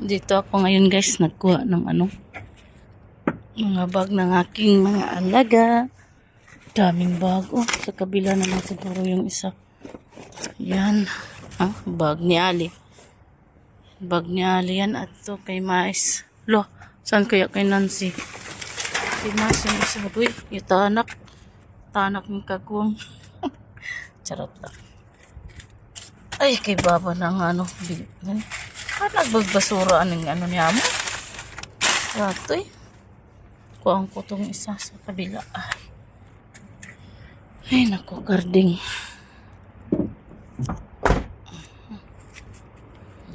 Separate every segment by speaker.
Speaker 1: Dito ako ngayon guys, nagkuha ng ano, mga bag ng aking mga alaga. Daming bag. Oh, sa kabila naman siguro yung isa. Yan. Ah, bag ni Ali. Bag ni Ali yan at to kay Mais. Lo, saan kaya kay Nancy? Kay Mais yung isa. Uy, yung tanak. Tanak ng kagwang. Charot lang. Ay, kay Baba ng ano. bil- ano? Ah, nagbagbasura ng ano niya mo. Rato eh. Kuhaan ko tong isa sa kabila. Ay, Ay nako, garding.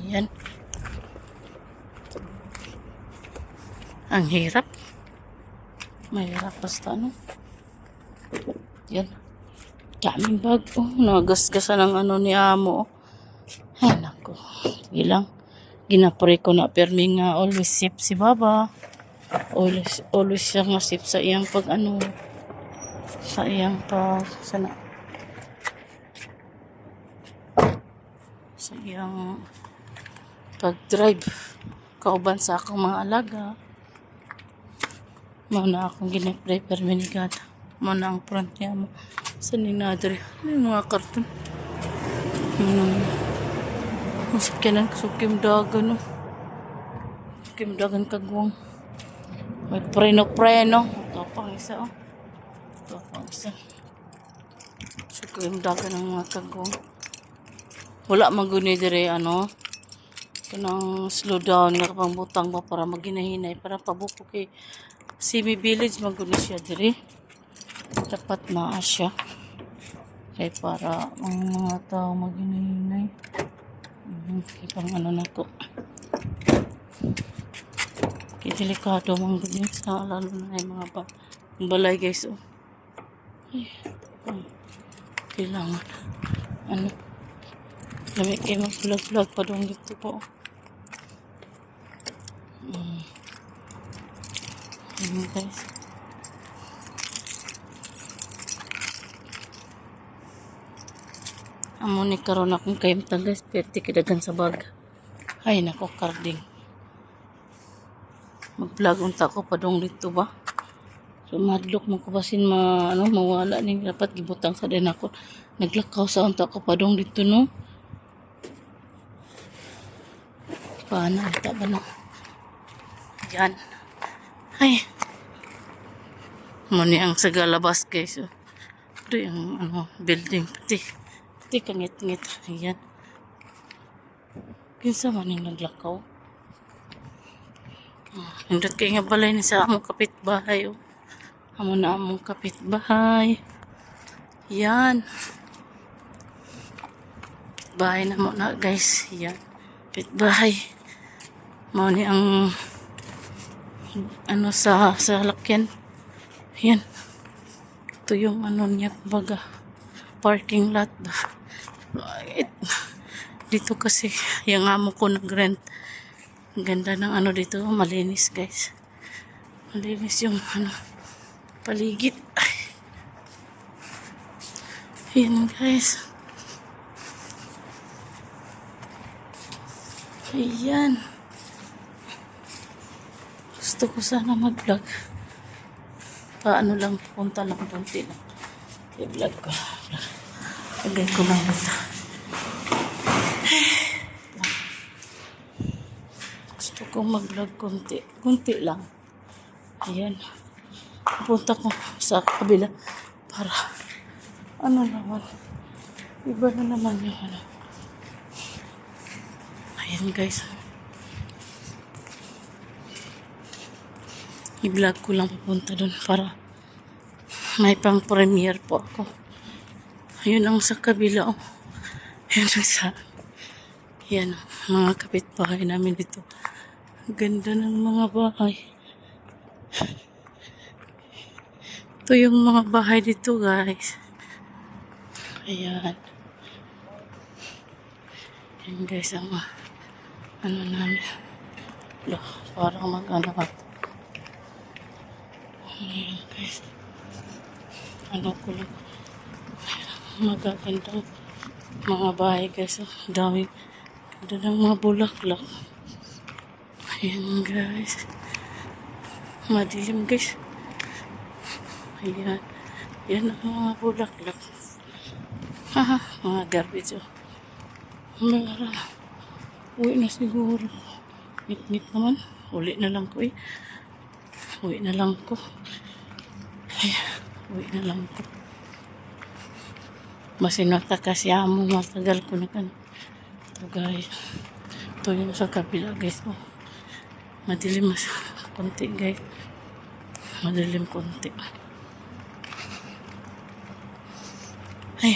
Speaker 1: Yan. Ang hirap. Mahirap basta ano. Yan. Daming bag. Oh, nagasgasan ng ano ni amo. oh. Ay, nako. Ilang. Ginapre ko na permi nga always sip si Baba. Always, always siya nga sip sa iyang pag ano. Sa iyang pag, sana. Sa iyang pag-drive. Kauban sa akong mga alaga. Mauna akong ni God. Mauna ang front niya mo. Sa ninadre. Ano yung mga karton? Ano Masakyanan ko sa kimdagan, no. Kimdagan kagwang. May preno-preno. Ito pang isa, oh. Ito pang isa. Sa kimdagan ng mga kagwang. Wala maguni dire ano. Kanang slow down nga kapang butang ba para maginahinay. Para pabuko kay Simi Village maguni siya dire. Dapat naa siya. Kay para ang mga tao maginahinay. Mhm, Ibang ano na to. Kaya delikado mga ganyan sa lalo na yung mga ba balay guys. Oh. Ay, oh. Kailangan. Ano. Dami kayo mag-vlog-vlog pa doon dito po. Mm. Ayan guys. Amo ni akong kayong tagas perti kidagan sa bag. Ay nako karding. Mag-vlog unta ko padong dito ba? So madlok basin ma ano mawala ning dapat gibutang sa din ako. Naglakaw sa unta ko padong dito no. Paano ita ba no? Yan. Ay. Muni ang sagalabas guys. Oh. Ito yung ano, building pati. Pati kangit-ngit. Ayan. Kinsa man yung naglakaw. Ah, Nindot kayo nga balay ni sa among kapitbahay. Oh. Amo na among kapitbahay. Yan. Bahay na mo na guys. Yan. Kapitbahay. Mao ni ang ano sa sa lakyan. Yan. Ito yung ano niya baga parking lot. It, dito kasi yung amo ko nag-rent. Ganda ng ano dito, malinis guys. Malinis yung ano paligid. Ay. Yan guys. Ayan. Gusto ko sana mag-vlog. Paano lang, punta lang, punti lang. I-vlog ko. Lagay ko lang ito. Gusto ko mag-vlog konti. Konti lang. Ayan. Punta ko sa kabila para ano naman. Iba na naman yung ano. Ayan guys. I-vlog ko lang pupunta doon para may pang premiere po ako. Ayun ang sa kabila. Oh. Ayun ang sa yan, mga kapitbahay namin dito. Ganda ng mga bahay. Ito yung mga bahay dito, guys. Ayan. Ayan, guys, ang ano namin. Lah, parang mag-ano ka. Ayan, guys. Ano ko lang. Magagandang mga bahay guys. Oh. Dami. Ganda ng mga bulaklak. Ayan guys. Madilim guys. Ayan. Yan ang mga bulaklak. Haha, mga garbage. Oh. Mara. Uwi na siguro. Ngit-ngit naman. Uli na lang ko eh. Uwi na lang ko. Ay, uwi na lang ko. Masinota kasi amo. Matagal ko na kan. Ito guys. Ito yung sa kabila guys. Oh. Madilim mas konti guys. Madilim konti. Ay,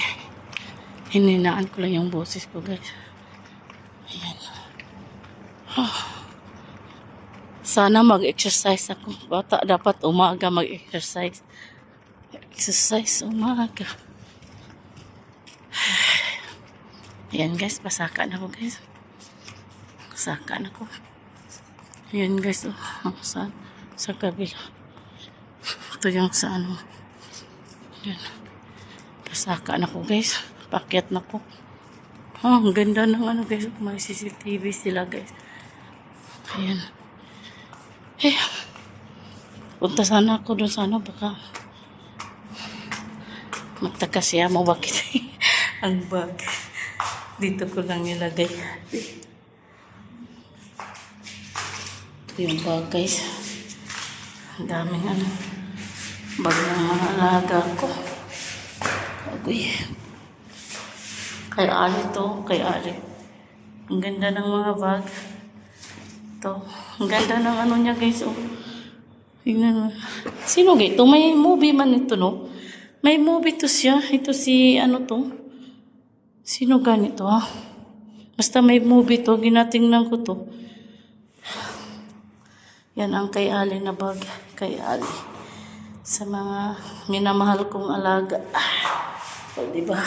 Speaker 1: hininaan ko lang yung boses ko guys. Ayan. Sana mag-exercise ako. Bata dapat umaga mag-exercise. Exercise umaga. Ayan guys, pasaka na ako guys. Pasaka na ako. Ayan guys, oh, sa, sa kabila. Ito yung sa ano. Ayan. Pasaka na ako guys. Pakyat na ko. Oh, ang ganda ng ano guys. May CCTV sila guys. Ayan. Eh, punta sana ako doon sana baka magtaka siya mo bakit ang bag. Dito ko lang nilagay. Ito yung bag guys. Ang daming ano bag ng mga alaga ko. Agoy. Kay Ali to kay Ali. Ang ganda ng mga bag. Ito. Ang ganda ng ano niya guys. Oh. Tingnan mo. Sino ito? May movie man ito no? May movie to siya. Ito si ano to? Sino ganito ha? Basta may movie to. Ginatingnan ko to. Yan ang kay Ali na bag. Kay Ali. Sa mga minamahal kong alaga. O, diba?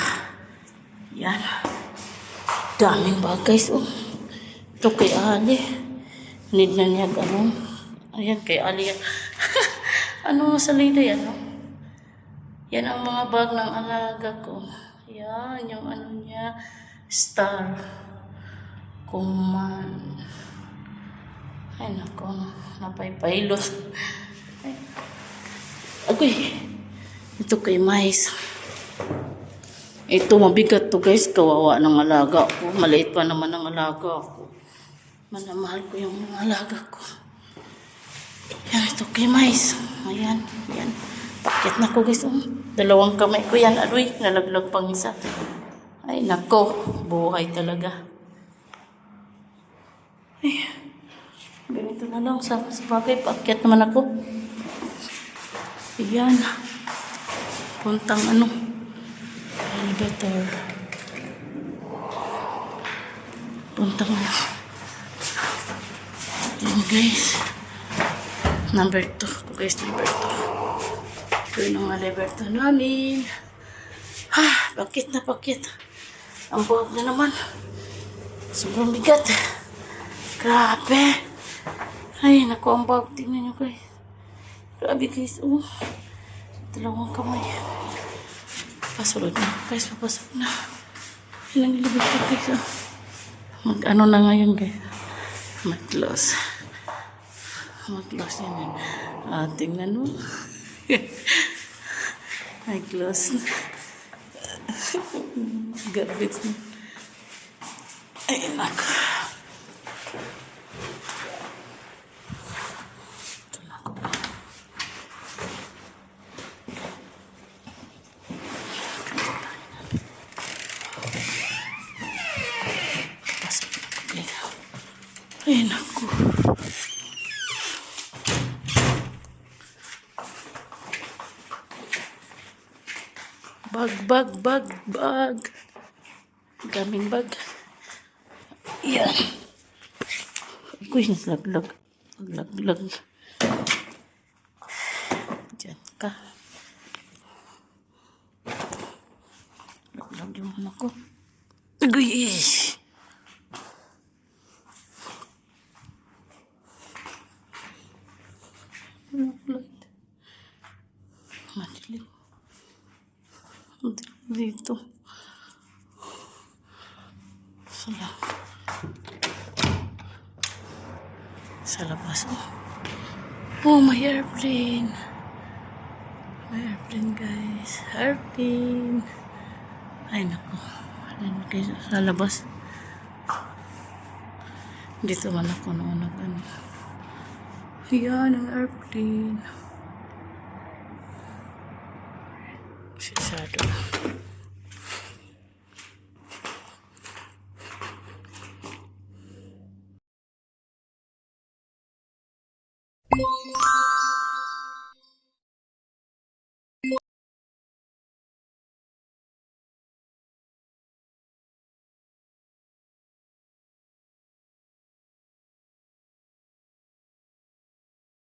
Speaker 1: Yan. Daming bag guys. Oh. Ito kay Ali. Need na niya ano. Ayan, kay Ali yan. ano sa lida yan, no? Yan ang mga bag ng alaga ko. Yan, yung ano niya. Star. Kuman. Ay, nako. Napaypailot. Ay. Agoy. Ito kay Mais. Ito, mabigat to guys. Kawawa ng alaga ko. Maliit pa naman ang alaga ko. Manamahal ko yung mga alaga ko. Yan, ito kay Mais. Ayan, yan. Pakit na ko guys. Oh. Dalawang kamay ko yan. Aroy, nalaglag pang isa. Ay, nako. Buhay talaga. Ay, ganito na lang. Sa, sa bagay, paakyat naman ako. Ayan. Puntang ano. Elevator. Puntang ano. Ayan guys. Number 2. Guys, number 2. Ito yung mga elevator namin. Ah, bakit na bakit? Ang buhag na naman. Sobrang bigat. Grabe. Ay, naku, ang buhag. Tingnan nyo guys. Grabe guys. Oh. Dalawang kamay. Pasulod na. Guys, papasok na. Ilang elevator guys. Oh. Mag-ano na ngayon guys. Mag-close. Mag-close yan. eh. Ah, tingnan mo. Mag-close. Garbage na. Ay, nako. bag, bag, bag. Daming bag. Yan. Uy, naglaglag. Naglaglag. Diyan ka. Naglaglag yung anak ko. Uy, ish. Naglaglag. Dito. Sala. Sa labas. Oh. may airplane. May airplane, guys. Airplane. Ay, nako. Ayan, guys, sa labas. Dito man ako noon nag ano. Yan, ang airplane. Sisado. 我。